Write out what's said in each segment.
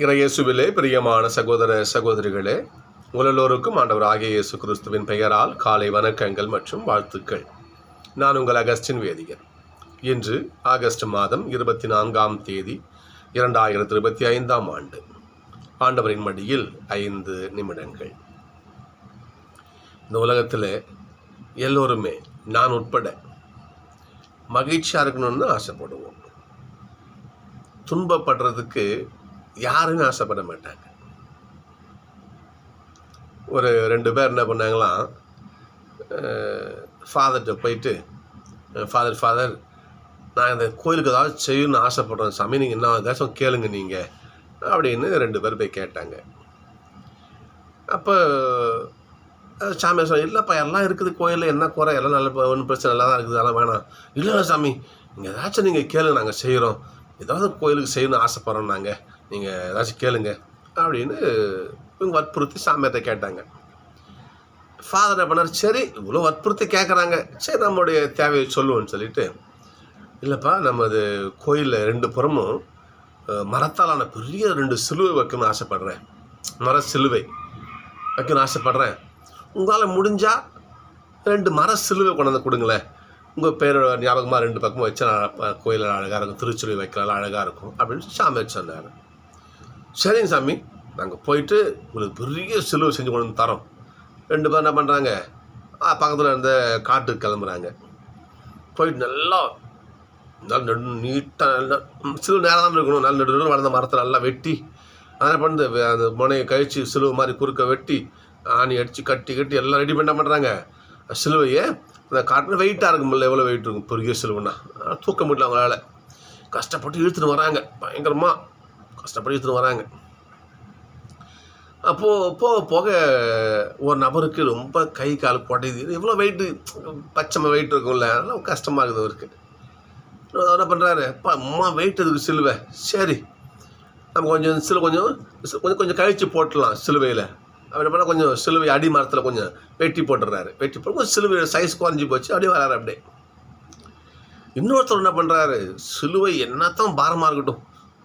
இறையேசுவிலே பிரியமான சகோதர சகோதரிகளே உலலோருக்கும் ஆண்டவர் ஆகிய இயேசு கிறிஸ்துவின் பெயரால் காலை வணக்கங்கள் மற்றும் வாழ்த்துக்கள். நான் உங்கள் அகஸ்டின் வேதியர் இன்று ஆகஸ்ட் மாதம் இருபத்தி நான்காம் தேதி இரண்டாயிரத்தி இருபத்தி ஐந்தாம் ஆண்டு. ஆண்டவரின் மடியில் ஐந்து நிமிடங்கள். இந்த உலகத்தில் எல்லோருமே நான் உட்பட மகிழ்ச்சியாக இருக்கணும்னு ஆசைப்படுவோம். துன்பப்படுறதுக்கு யாருமே ஆசைப்பட மாட்டாங்க. ஒரு ரெண்டு பேர் என்ன பண்ணாங்களாம் ஃபாதர்கிட்ட போயிட்டு ஃபாதர் ஃபாதர் நான் இந்த கோயிலுக்கு ஏதாவது செய்யணும்னு ஆசைப்பட்றேன் சாமி நீங்கள் என்ன ஏதாச்சும் கேளுங்க நீங்கள் அப்படின்னு ரெண்டு பேர் போய் கேட்டாங்க. அப்போ அஹ், சாமி இல்லைப்பா எல்லாம் இருக்குது கோயிலில் என்ன குறை? எல்லாம் நல்ல ஒன்றும் பிரச்சனை நல்லா தான் இருக்குது அதெல்லாம் வேணாம். இல்லை சாமி நீங்கள் ஏதாச்சும் நீங்கள் கேளுங்க நாங்கள் செய்கிறோம் ஏதாவது கோயிலுக்கு செய்யணும்னு ஆசைப்பட்றோம் நாங்கள் நீங்கள் ஏதாச்சும் கேளுங்க. அப்படின்னு இவங்க வற்புறுத்தி சாமியார்ட்ட கேட்டாங்க. ஃபாதர் என்ன பண்ணார்? சரி இவ்வளோ வற்புறுத்தி கேட்குறாங்க சரி நம்மளுடைய தேவையை சொல்லுவோம்னு சொல்லிட்டு இல்லைப்பா நமது கோயிலில் ரெண்டு புறமும் மரத்தாலான பெரிய ரெண்டு சிலுவை வைக்கணும்னு ஆசைப்பட்றேன். மர சிலுவை வைக்கணும்னு ஆசைப்பட்றேன். உங்களால் முடிஞ்சால் ரெண்டு மர சிலுவை கொண்டு வந்து கொடுங்களேன். உங்கள் பேர் ஞாபகமாக ரெண்டு பக்கமும் வச்சா கோயிலில் அழகாக இருக்கும் திருச்சுவை வைக்கலாம் அழகாக இருக்கும் அப்படின்னு சாமி சொன்னார். சரிங்க சாமி. நாங்கள் போயிட்டு உங்களுக்கு பெரிய சிலுவை செஞ்சு கொண்டு வந்து தரோம். ரெண்டு பேர் என்ன பண்ணுறாங்க பக்கத்தில் இருந்த காட்டுக்கு கிளம்புறாங்க. போயிட்டு நல்லா நல்லா நெடு நீட்டாக நல்லா சிலுவை நேரம் தான் இருக்கணும். நல்ல நெடு வளர்ந்த மரத்தை நல்லா வெட்டி அதை பண்ணி அந்த முனையை கழிச்சு சிலுவை மாதிரி குறுக்க வெட்டி ஆணி அடித்து கட்டி கட்டி எல்லாம் ரெடி பண்ண பண்ணுறாங்க சிலுவையை அந்த காட்டில் வெயிட்டாக இருக்கும்ல எவ்வளோ வெயிட் இருக்கும்? பெரிய சிலுவைன்னா. தூக்க முடியல அவங்களால. கஷ்டப்பட்டு இழுத்துட்டு வராங்க. பயங்கரமாக கஷ்டப்பட்டு வராங்க. அப்போது போக போக ஒரு நபருக்கு ரொம்ப கை கால் புடையுது. எவ்வளோ வெயிட்டு பச்சை வெயிட் இருக்கும்ல அதெல்லாம் கஷ்டமாக இருக்குது அவருக்கு. என்ன பண்ணுறாரு அப்பா அம்மா வெயிட் அதுக்கு சிலுவை. சரி. நம்ம கொஞ்சம் சில கொஞ்சம் கொஞ்சம் கொஞ்சம் கழிச்சு போட்டுடலாம் சிலுவையில். அவர் என்ன பண்ணால் கொஞ்சம் சிலுவை அடி மரத்தில் கொஞ்சம் வெட்டி போட்டுடுறாரு. வெட்டி போட்டு கொஞ்சம் சிலுவை சைஸ் குறைஞ்சி போச்சு. அப்படியே வராரு அப்படியே. இன்னொருத்தர் என்ன பண்ணுறாரு சிலுவை என்னத்தான் பாரமாக இருக்கட்டும்.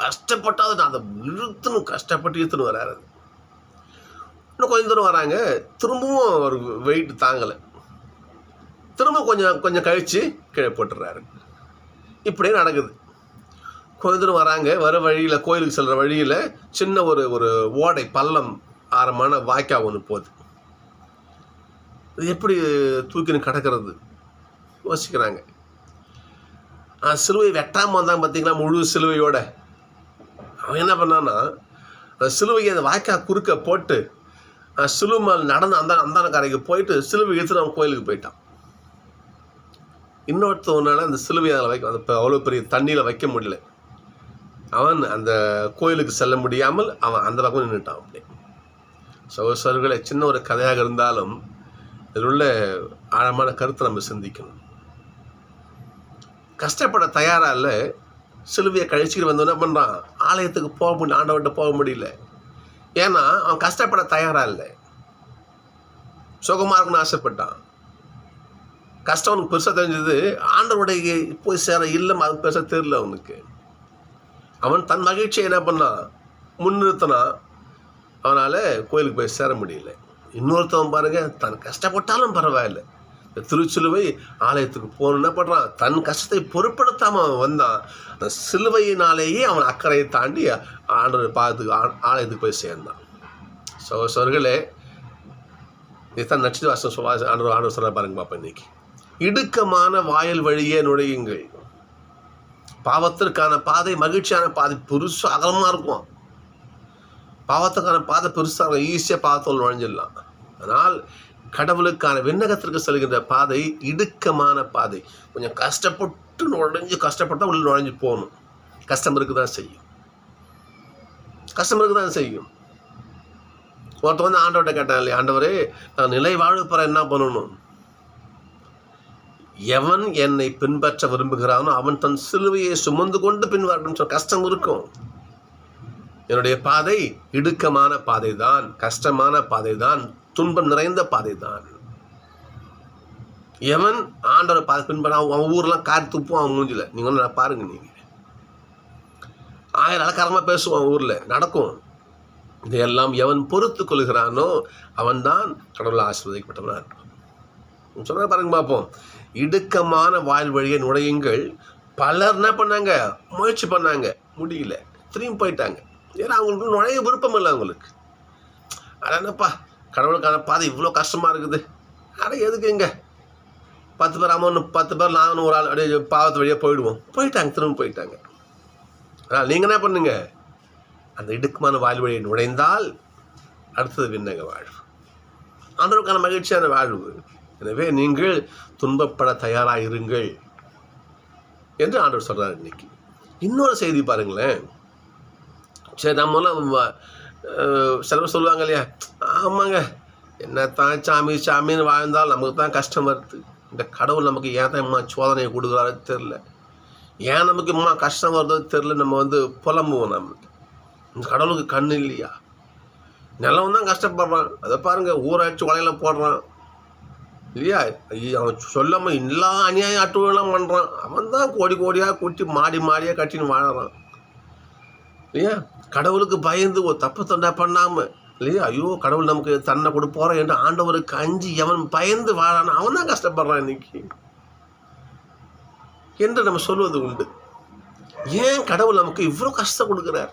கஷ்டப்பட்டாது நான் அதை இழுத்துணும் கஷ்டப்பட்டு இழுத்துன்னு வராரு. இன்னும் கொஞ்சம் தூரம் வராங்க. திரும்பவும் அவர் வெயிட் தாங்கலை. திரும்ப கொஞ்சம் கொஞ்சம் கழித்து கீழே போட்டுடுறாரு இப்படியே நடக்குது. கொஞ்ச தூரம் வராங்க. வர வழியில் கோயிலுக்கு செல்கிற வழியில் சின்ன ஒரு ஒரு ஓடை பள்ளம் ஆரமான வாய்க்கா ஒன்று போகுது. இது எப்படி தூக்கின்னு கிடக்கிறது? யோசிக்கிறாங்க. சிலுவை வெட்டாமல் வந்தாங்க பார்த்தீங்களா முழு சிலுவையோட. அவன் என்ன பண்ணான்னா அந்த சிலுவையை அந்த வாய்க்கா குறுக்க போட்டு ஆ, சிலுவை மேல் நடந்து அந்த அந்தான கரைக்கு போயிட்டு சிலுவை இழுத்துட்டு அவன் கோயிலுக்கு போயிட்டான். இன்னொருத்தவனால அந்த சிலுவையை அதில் வைக்க அந்த அவ்வளோ பெரிய தண்ணியில் வைக்க முடியல. அவன் அந்த கோயிலுக்கு செல்ல முடியாமல் அவன் அந்த பக்கம் நின்றுட்டான் அப்படி சகோசரர்களே சின்ன ஒரு கதையாக இருந்தாலும் இதில் உள்ள ஆழமான கருத்தை நம்ம சிந்திக்கணும். கஷ்டப்பட தயாராக இல்லை சிலுவையை கழிச்சுக்கிட்டு வந்தவன் என்ன பண்ணுறான் ஆலயத்துக்கு போக முடியல ஆண்டவன்ட்ட போக முடியல. ஏன்னா அவன் கஷ்டப்பட தயாராக இல்லை. சுகமாக இருக்குன்னு ஆசைப்பட்டான். கஷ்டம் அவனுக்கு பெருசாக தெரிஞ்சது ஆண்டவருடைய போய் சேர இல்லம் அது பெருசாக தெரியல அவனுக்கு. அவன் தன் மகிழ்ச்சியை என்ன பண்ணான்? முன்னிறுத்தினான். அவனால் கோயிலுக்கு போய் சேர முடியல. இன்னொருத்தவன் பாருங்க தன் கஷ்டப்பட்டாலும் பரவாயில்லை. திருச்சிலுவை ஆலயத்துக்கு போகணும் என்ன பண்ணுறான் தன் கஷ்டத்தை பொருட்படுத்தாமல் அவன் வந்தான். அந்த சிலுவையினாலேயே அவன் அக்கறையை தாண்டி ஆண்டவர் பாதத்துக்கு ஆ- ஆலயத்துக்கு போய் சேர்ந்தான். ஸோ சொர்களே இதுதான் நட்சத்திர வாசம் சொல்ல ஆண்டவர் ஆண்டவர் சொல்ல பாருங்க பாப்பா இன்னைக்கு. இடுக்கமான வாயல் வழியே நுழையுங்கள். பாவத்திற்கான பாதை மகிழ்ச்சியான பாதை பெருசு அகலமாக இருக்கும். பாவத்துக்கான பாதை பெருசாக இருக்கும். ஈஸியாக பாவத்தோல் நுழைஞ்சிடலாம். ஆனால் கடவுளுக்கான விண்ணகத்திற்கு செல்கின்ற பாதை இடுக்கமான பாதை. கொஞ்சம் கஷ்டப்பட்டு நுழைஞ்சு கஷ்டப்பட்டு உள்ள நுழைஞ்சு போகணும். கஷ்டம் இருக்கு தான் செய்யும். கஷ்டம் இருக்கு தான் செய்யும். ஒருத்தன் வந்து ஆண்டவர்கிட்ட கேட்டான் இல்லையா ஆண்டவரே நான் நிலை வாழ்வு என்ன பண்ணணும்? எவன் என்னை பின்பற்ற விரும்புகிறானோ அவன் தன் சிலுவையை சுமந்து கொண்டு பின்வரணும் சொல்ல கஷ்டம் இருக்கும். என்னுடைய பாதை இடுக்கமான பாதை தான் கஷ்டமான பாதை தான் துன்பம் நிறைந்த பாதை தான் எவன் ஆண்டவரை பாதை பின்பற்ற அவன் ஊரெலாம் கார் காரி துப்பும் அவன் மூஞ்சில். நீங்கள் ஒன்று பாருங்க நீங்கள் ஆயிரம் அலக்காரமாக பேசுவான் ஊரில். நடக்கும். இதையெல்லாம் எவன் பொறுத்து கொள்கிறானோ அவன்தான் கடவுளை ஆசீர்வதிக்கப்பட்டவனாக இருப்பான். சொல்கிற பாருங்க பார்ப்போம் இடுக்கமான வாயில் வழியை நுழையுங்கள். பலர் என்ன பண்ணாங்க? முயற்சி பண்ணாங்க. முடியல. திரும்பி போயிட்டாங்க. ஏன்னா அவங்களுக்கு நுழைய விருப்பம் இல்லை அவங்களுக்கு. அட என்னப்பா? கடவுளுக்கான பாதை இவ்வளோ கஷ்டமாக இருக்குது. அட எதுக்குங்க பத்து பேர் அமௌண்ட் பத்து பேர் நானும் ஒரு ஆள் அப்படியே பாவத்து வழியாக போயிடுவோம். போயிட்டாங்க திரும்ப போயிட்டாங்க. ஆனால் நீங்கள் என்ன பண்ணுங்க? அந்த இடுக்குமான வாயில் வழியை நுழைந்தால் அடுத்தது விண்ணக வாழ்வு. ஆண்டவருக்கான மகிழ்ச்சியான வாழ்வு. எனவே நீங்கள் துன்பப்பட தயாராக இருங்கள் என்று ஆண்டவர் சொல்கிறார் இன்னைக்கு. இன்னொரு செய்தி பாருங்களேன். சரி நம்மளாம் சில சொல்லுவாங்க இல்லையா? ஆமாங்க. என்ன தான் சாமி சாமின்னு வாழ்ந்தால் நமக்கு தான் கஷ்டம் வருது. இந்த கடவுள் நமக்கு ஏன் தான் இம்மா சோதனையை கொடுக்குறாரு தெரில ஏன் நமக்கு இம்மா கஷ்டம் வருதோ தெரில நம்ம வந்து புலம்புவோம் நம்ம. இந்த கடவுளுக்கு கண் இல்லையா? நிலவும் தான் கஷ்டப்படுறான். அதை பாருங்கள் ஊராட்சி வலையில போடுறான். இல்லையா? அவன் சொல்லாம எல்லா அநியாயம் அட்டுவெல்லாம் பண்ணுறான் அவன் தான் கோடி கோடியாக கூட்டி மாடி மாடியாக கட்டின்னு வாழறான். இல்லையா? கடவுளுக்கு பயந்து ஒரு தப்பு தொண்டா பண்ணாமல் இல்லையா? ஐயோ கடவுள் நமக்கு தன்னை கொடுப்போறோம் என்று ஆண்டவருக்கு அஞ்சு எவன் பயந்து வாழான அவன் தான் கஷ்டப்படுறான் இன்னைக்கு. என்று நம்ம சொல்வது உண்டு. ஏன் கடவுள் நமக்கு இவ்வளோ கஷ்டம் கொடுக்குறார்?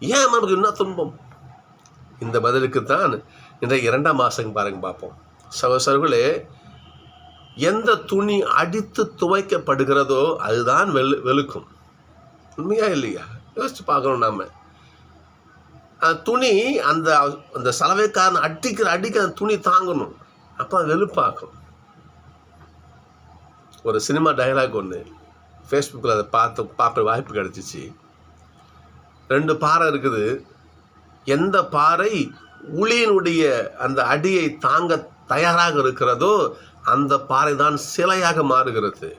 ஏன் நமக்கு என்ன துன்பம்? இந்த பதிலுக்கு தான் இன்றைய இரண்டாம் மாதங்க பாருங்க பார்ப்போம். சகோசர்களே எந்த துணி அடித்து துவைக்கப்படுகிறதோ அதுதான் வெளு வெளுக்கும். உண்மையா இல்லையா? யோசிச்சு பார்க்கணும் நாம. துணி அந்த அந்த சலவைக்காரன் அடிக்கிற அடிக்க அந்த துணி தாங்கணும். அப்போ அது வெளுப்பாக்கும். ஒரு சினிமா டயலாக் ஒன்று ஃபேஸ்புக்கில் அதை பார்த்து பார்க்குற வாய்ப்பு கிடச்சிச்சு. ரெண்டு பாறை இருக்குது. எந்த பாறை உளியினுடைய அந்த அடியை தாங்க தயாராக இருக்கிறதோ அந்த பாறை தான் சிலையாக மாறுகிறது.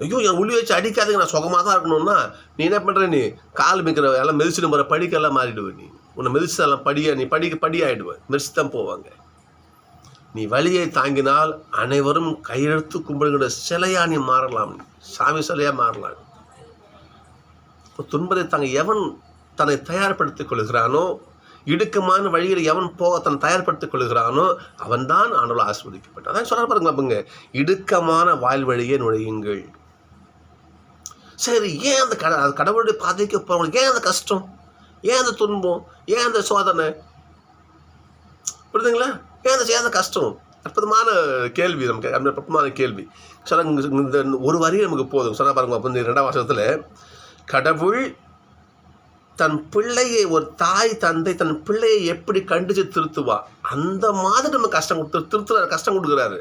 ஐயோ என் உளி வச்சு அடிக்காதுங்க நான் சுகமாக தான் இருக்கணும்னா நீ என்ன பண்ணுற நீ? கால் மிக்கிற எல்லாம் மிதிச்சுட்டு போகிற படிக்கெல்லாம் மாறிடுவ நீ. உன்னை மிதிச்சு எல்லாம் படிய நீ படிக்க படி ஆகிடுவேன் மெரிச்சு தான் போவாங்க. நீ வழியை தாங்கினால் அனைவரும் கையெழுத்து கும்பிடுகிற சிலையா நீ மாறலாம். சாமி சிலையாக மாறலாம். இப்போ துன்பத்தை தாங்க எவன் தன்னை தயார்படுத்திக் கொள்கிறானோ இடுக்கமான வழியில் எவன் போக தன்னை தயார்படுத்திக் கொள்கிறானோ அவன்தான் ஆண்டவள் ஆஸ்வதிக்கப்பட்டான் அதான் சொல்ல பாருங்க பாருங்க இடுக்கமான வாயில் வழியே நுழையுங்கள். சரி ஏன் அந்த கட அது கடவுளுடைய பாதைக்கு போகிறவங்களுக்கு ஏன் அந்த கஷ்டம்? ஏன் அந்த துன்பம்? ஏன் அந்த சோதனை? புரியுதுங்களா? ஏன் அந்த ஏன் அந்த கஷ்டம்? அற்புதமான கேள்வி நமக்கு அற்புதமான கேள்வி. சொன்ன இந்த ஒரு வரி நமக்கு போதும். சொன்ன பாருங்க அப்போ இந்த ரெண்டாம் வருஷத்தில் கடவுள் தன் பிள்ளையை ஒரு தாய் தந்தை தன் பிள்ளையை எப்படி கண்டிச்சு திருத்துவா? அந்த மாதிரி நம்ம கஷ்டம் கொடுத்து திருத்துறாரு கஷ்டம் கொடுக்குறாரு.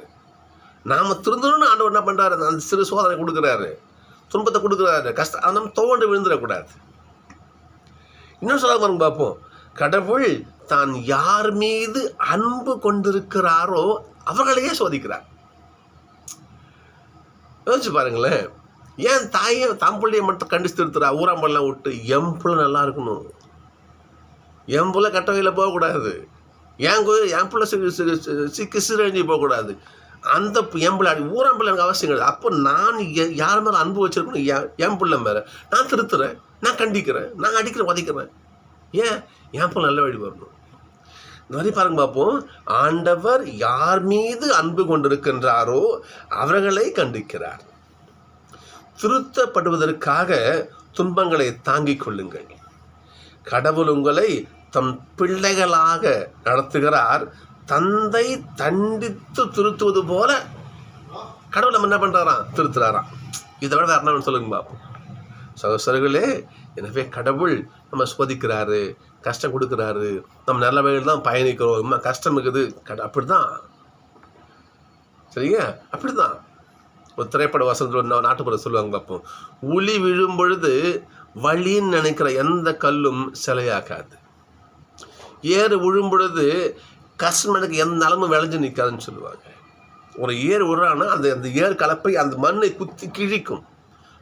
நாம் திருந்தணும்னு ஆண்டவர் என்ன பண்ணுறாரு அந்த சிறு சோதனை கொடுக்குறாரு. துன்பத்தை கொடுக்குறாரு கஷ்டம் அந்த நம்ம தோண்டு விழுந்துடக்கூடாது இன்னும் சொல்ல பாருங்க பார்ப்போம் கடவுள் தான் யார் மீது அன்பு கொண்டிருக்கிறாரோ அவர்களையே சோதிக்கிறார் யோசிச்சு பாருங்களேன் ஏன் தாயை தம் பிள்ளையை மட்டும் கண்டிச்சு திருத்துறா ஊராம்பெல்லாம் விட்டு என் பிள்ளை நல்லா இருக்கணும் என் பிள்ளை கட்ட வகையில் போகக்கூடாது என் என் பிள்ளை சி- சி- சி- போகக்கூடாது அந்த என் பிள்ளை அடி ஊராம்பிள்ளை எனக்கு அவசியம் கிடையாது. அப்போ நான் யார் மேலே அன்பு வச்சிருக்கணும்? என் என் பிள்ளை மேலே. நான் திருத்துறேன். நான் கண்டிக்கிறேன். நான் அடிக்கிறேன் உதைக்கிறேன். ஏன்? என் பிள்ளை நல்ல வழி வரணும் இந்த மாதிரி பாருங்க பார்ப்போம் ஆண்டவர் யார் மீது அன்பு கொண்டிருக்கின்றாரோ அவர்களை கண்டிக்கிறார். திருத்தப்படுவதற்காக துன்பங்களை தாங்கிக் கொள்ளுங்கள். கடவுள் உங்களை தம் பிள்ளைகளாக நடத்துகிறார். தந்தை தண்டித்து திருத்துவது போல கடவுள் நம்ம என்ன பண்ணுறாராம் திருத்துறாராம். இதை விட வேறு என்ன சொல்லுங்க பார்ப்போம் சகோசரர்களே எனவே கடவுள் நம்ம சோதிக்கிறாரு கஷ்டம் கொடுக்குறாரு நம்ம நல்ல வழியில் தான் பயணிக்கிறோம். இம்மா கஷ்டம் இருக்குது. கட அப்படி தான் சரிங்க? அப்படி தான் ஒரு திரைப்பட வசனத்தில் ஒரு நாட்டுப்புற சொல்லுவாங்க பார்ப்போம் உளி விழும் பொழுது வழின்னு நினைக்கிற எந்த கல்லும் சிலையாக்காது ஏறு விழும் பொழுது கஷ்டமனுக்கு எந்த நிலமும் விளைஞ்சு நிற்காதுன்னு சொல்லுவாங்க. ஒரு ஏர் விடுறான்னா அந்த அந்த ஏர் கலப்பை அந்த மண்ணை குத்தி கிழிக்கும்.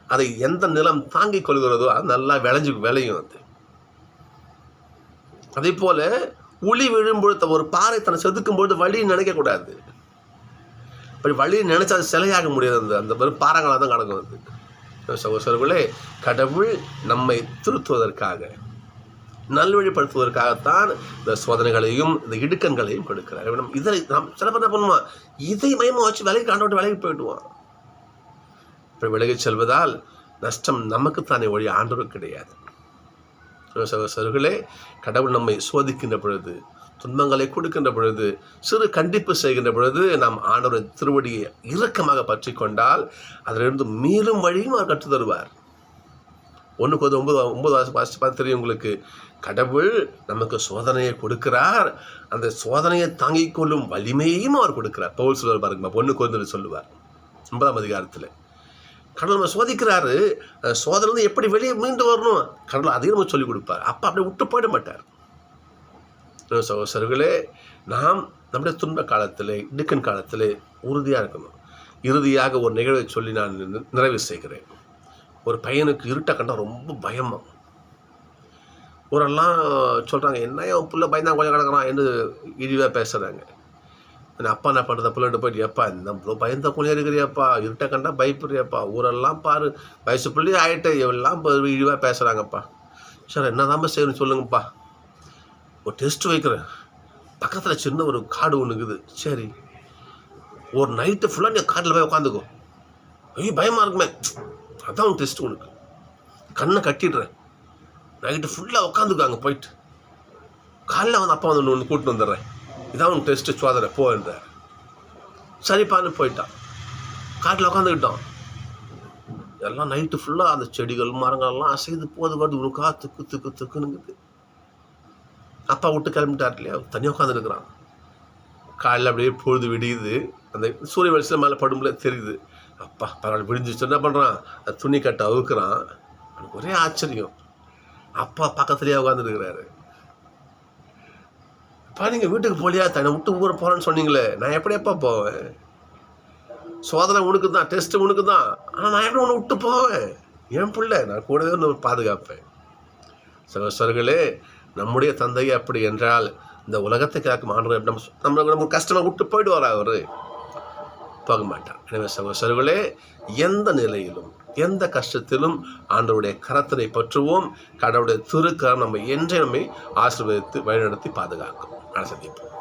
அதை எந்த நிலம் தாங்கிக் கொள்கிறதோ அது நல்லா விளைஞ்சு விளையும் அது. அதே போல் உளி விழும்பொழுது ஒரு பாறை தன்னை செதுக்கும் பொழுது வழி நினைக்கக்கூடாது. அப்படி வழி நினைச்சா அது சிலையாக முடியாது. அந்த அந்த வெறும் பாறாங்களாக தான் கிடக்கும் அது. சகோசரர்களே கடவுள் நம்மை திருத்துவதற்காக நல்வழிப்படுத்துவதற்காகத்தான் இந்த சோதனைகளையும் இந்த இடுக்கண்களையும் கொடுக்கிறார். நம்ம இதை நாம் சில என்ன பண்ணுவான்? இதை மயமாக வச்சு விலைக்கு ஆண்டோட்டு விலைக்கு போயிடுவான் இப்போ விலகிச் செல்வதால் நஷ்டம் நமக்குத்தானே ஒழி ஆண்டவருக்கு கிடையாது. சகோதரர்களே கடவுள் நம்மை சோதிக்கின்ற பொழுது துன்பங்களை கொடுக்கின்ற பொழுது சிறு கண்டிப்பு செய்கின்ற பொழுது நாம் ஆண்டவரின் திருவடியை இறுக்கமாக பற்றி கொண்டால் அதிலிருந்து மீளும் வழியும் அவர் கற்றுத் தருவார் ஒன்றுக்கு ஒன்பது ஒன்பது வாசி பார்த்து தெரியும் உங்களுக்கு. கடவுள் நமக்கு சோதனையை கொடுக்கிறார். அந்த சோதனையை தாங்கிக் கொள்ளும் வலிமையும் அவர் கொடுக்கிறார். பவுல் சொல்லுவார் பாருங்க பொண்ணுக்கு குழந்தை சொல்லுவார். ஒன்பதாம் அதிகாரத்தில். கடவுள் நம்ம சோதிக்கிறாரு. அந்த சோதனை எப்படி வெளியே மீண்டு வரணும்? கடவுள் அதையும் நம்ம சொல்லிக் கொடுப்பார். அப்போ அப்படியே விட்டு போயிட மாட்டார். சகோசர்களே நாம் நம்முடைய துன்ப காலத்தில் இடுக்கன் காலத்தில் உறுதியாக இருக்கணும். இறுதியாக ஒரு நிகழ்வை சொல்லி நான் நிறைவு செய்கிறேன். ஒரு பையனுக்கு இருட்டை கண்டால் ரொம்ப பயமாக ஊரெல்லாம் சொல்கிறாங்க என்ன என் புள்ள பயந்தான் கொஞ்சம் கிடக்கிறான் என்று இழிவாக பேசுகிறாங்க என் அப்பா என்ன பண்ணுறத பிள்ளைகிட்ட போயிட்டு எப்பா இந்த இவ்வளோ பயந்த கொஞ்சம் இருக்கிறியப்பா இருட்ட கண்டா பயப்படுறியப்பா ஊரெல்லாம் பாரு வயசு பிள்ளையே ஆகிட்டு எல்லாம் இழிவாக பேசுகிறாங்கப்பா சார் என்ன செய்யணும் சொல்லுங்கப்பா. ஒரு டெஸ்ட் வைக்கிறேன். பக்கத்தில் சின்ன ஒரு காடு ஒன்று இருக்குது. சரி. ஒரு நைட்டு ஃபுல்லாக நீ காட்டில் போய் உட்காந்துக்கோ ஐயோ பயமாக இருக்குமே. அதான் உன் டெஸ்ட் உனக்கு. கண்ணை கட்டிடுறேன். நைட்டு ஃபுல்லாக உட்காந்துக்கோ போயிட்டு. காலைல வந்து அப்பா வந்து ஒன்று கூப்பிட்டு வந்துடுறேன். இதான் உன் டெஸ்ட்டு சோதனை போ சரிப்பான்னு போயிட்டான். காட்டில் உட்காந்துக்கிட்டான் எல்லாம் நைட்டு ஃபுல்லாக அந்த செடிகள் மரங்கள்லாம் அசைது போது வருது. உனக்கா துக்கு துக்கு துக்குனுங்குது அப்பா விட்டு கிளம்பிட்டார் இல்லையா? தனியாக உட்காந்துருக்குறான் காலையில் அப்படியே பொழுது விடியுது. அந்த சூரிய வெளிச்சம் மேலே படும்பல தெரியுது. அப்பா பரவாயில்ல விடிஞ்சிச்சு என்ன பண்ணுறான் அந்த துணி கட்டை அவுக்குறான். ஒரே ஆச்சரியம். அப்பா பக்கத்துலேயே உட்காந்துருக்கிறாரு அப்பா நீங்கள் வீட்டுக்கு போலியா? தன்னை விட்டு ஊரை போகிறேன்னு சொன்னீங்களே. நான் எப்படி எப்போ போவேன்? சோதனை உனக்கு தான் டெஸ்ட்டு உனக்கு தான். ஆனால் நான் எப்படி உன்னை விட்டு போவேன்? என் பிள்ளை நான் கூடவே ஒன்று பாதுகாப்பேன். சகோதரர்களே நம்முடைய தந்தை அப்படி என்றால் இந்த உலகத்தை காக்கும் ஆண்டவர் நம்ம நம்ம நம்ம கஷ்டமாக விட்டு போயிடுவார் அவர்? போக மாட்டார். எனவே சகோசர்களே எந்த நிலையிலும் எந்த கஷ்டத்திலும் ஆண்டவருடைய கரத்தினை பற்றுவோம். கடவுளுடைய திருக்கரம் நம்ம என்றே நம்மை ஆசீர்வதித்து வழிநடத்தி பாதுகாக்கும். நான் சந்திப்போம்